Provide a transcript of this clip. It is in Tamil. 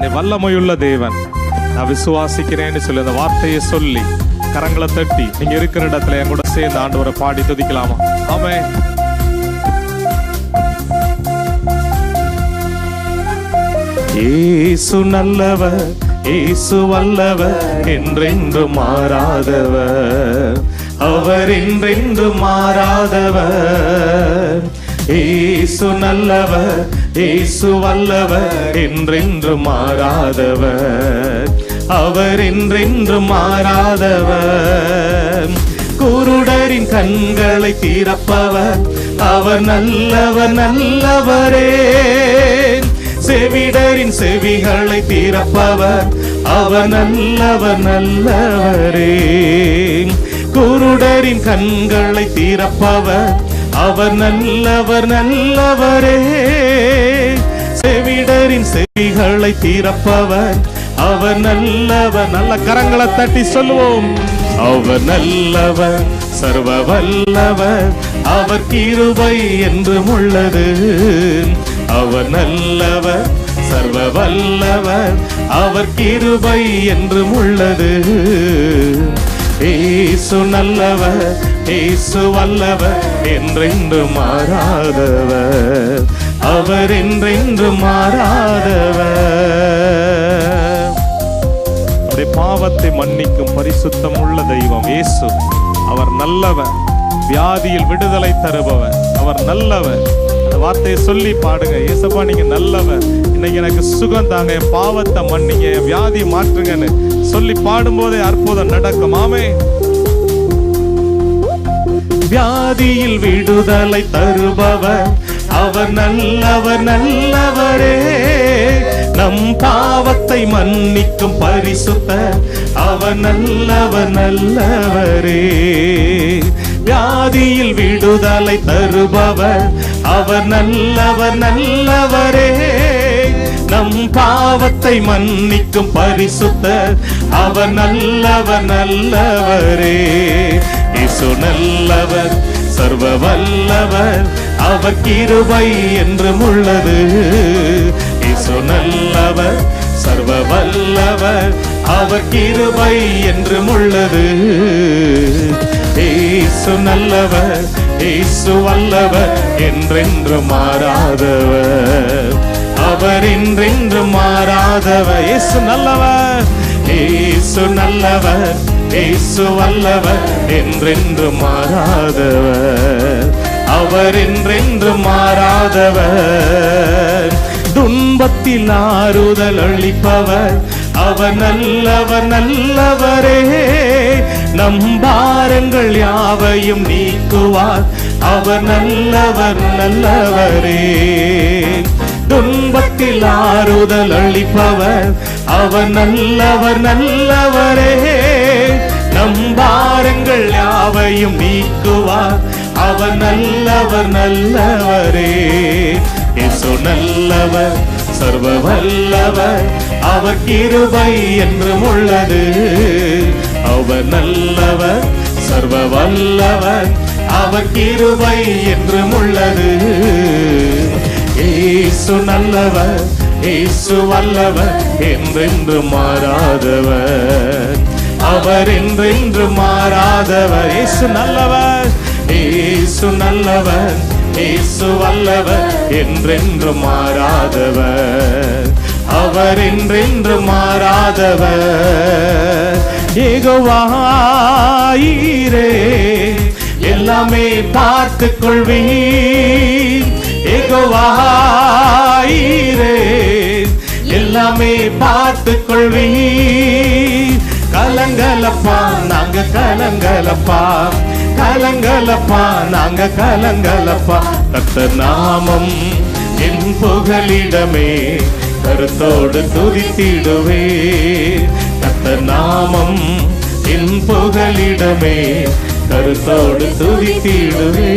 நீ வல்லமையுள்ள தேவன். நான் விசுவாசிக்கிறேன்னு சொல்லி அந்த வார்த்தையை சொல்லி கரங்களை தட்டி நீங்க இருக்கிற இடத்துல என் கூட சேர்ந்து ஆண்டவரை பாடி துதிக்கலாமா? ஆமே ஏசு நல்லவர் ஏசு வல்லவர் என்றென்று மாறாதவர். அவர் என்றென்று மாறாதவர். ஏசு நல்லவர் ஏசு வல்லவர் என்றென்று மாறாதவர். அவர் என்றென்று மாறாதவர். குருடரின் கண்களை தீரப்பவர் அவர் நல்லவர் நல்லவரே. செவிடரின் செவிகளை தீரப்பவர் அவர் நல்லவர் நல்லவரே. குருடரின் கண்களை தீரப்பவர் அவர் நல்லவர் நல்லவரே. செவிடரின் செவிகளை தீரப்பவர் அவர் நல்லவர் நல்ல கரங்களை தட்டி சொல்லுவோம். அவர் நல்லவர் சர்வ வல்லவர் அவர் கிருபை என்றும் உள்ளது. அவர் நல்லவர் சர்வ வல்லவர் அவர் கிருபை என்றும் உள்ளது. ஏசு நல்லவர் இயேசு வல்லவர் என்றென்று மாறாதவர். அவர் என்றென்று மாறாதவர். பாவத்தை மன்னிக்கும் பரிசுத்தம் உள்ள தெய்வம் இயேசு. அவர் நல்லவர். வியாதியில் விடுதலை தருபவர். அவர் நல்லவர். அந்த வார்த்தையை சொல்லி பாடுங்க. ஏசப்பா நீங்க நல்லவர். இன்னைக்கு எனக்கு சுகம் தாங்க. என் பாவத்தை மன்னிங்க. என் வியாதியை மாற்றுங்கன்னு சொல்லி பாடும்போதே அற்புதம் நடக்கும். ஆமே வியாதியில் விடுதலை தருபவர். அவர் நல்லவர் நல்லவரே. நம் பாவத்தை மன்னிக்கும் பரிசுத்த அவர் நல்லவர் நல்லவரே. வியாதியில் விடுதலை தருபவர். அவர் நல்லவர் நல்லவரே. நம் பாவத்தை மன்னிக்கும் பரிசுத்தர். அவர் நல்லவர் நல்லவரே. இயேசு நல்லவர் சர்வ வல்லவர் அவர் கிருபை என்றும் உள்ளது. இயேசு நல்லவர் சர்வ வல்லவர் அவர் கிருபை என்றும் உள்ளது. ஏசு நல்லவர் ஏசு வல்லவர் என்றென்று மாறாதவர். அவர் என்றென்று மாறாதவர். இயேசு நல்லவர் இயேசு நல்லவர் இயேசு வல்லவர் என்றென்று மாறாதவர். அவர் என்றென்று மாறாதவர். துன்பத்தில் ஆறுதல் அளிப்பவர். அவர் நல்லவர் நல்லவரே. நம் பாரங்கள் யாவையும் நீக்குவார். அவர் நல்லவர் நல்லவரே. துன்பத்தில் ஆறுதல் அளிப்பவர். அவர் நல்லவர் நல்லவரே. பாரங்கள் யாவையும் நீக்குவார். அவர் நல்லவர் நல்லவரே. இயேசு நல்லவர் சர்வ வல்லவர் அவர் கிருபை என்றும் உள்ளது. அவர் நல்லவர் சர்வ வல்லவர் அவர் கிருபை என்றும் உள்ளது. ஏசு நல்லவர் ஏசு வல்லவர் என்றென்று மாறாதவர். அவர் என்றென்று மாறாதவர். இயேசு நல்லவர். இயேசு நல்லவர். இயேசு வல்லவர். என்றென்று மாறாதவர். அவர் என்றென்று மாறாதவர். ஏகவாயிரே எல்லாமே பார்த்து கொள்வீ ஏகவாயிரே எல்லாமே பார்த்து கொள்வீ கலங்கலப்பா நாங்க கலங்கலப்பா. கலங்கலப்பா நாங்க கலங்கலப்பா. கத்த நாமம் என் புகலிடமே கருத்தோடு துதித்திடுவே. கத்த நாமம் என் புகலிடமே கருத்தோடு துதித்திடுவே.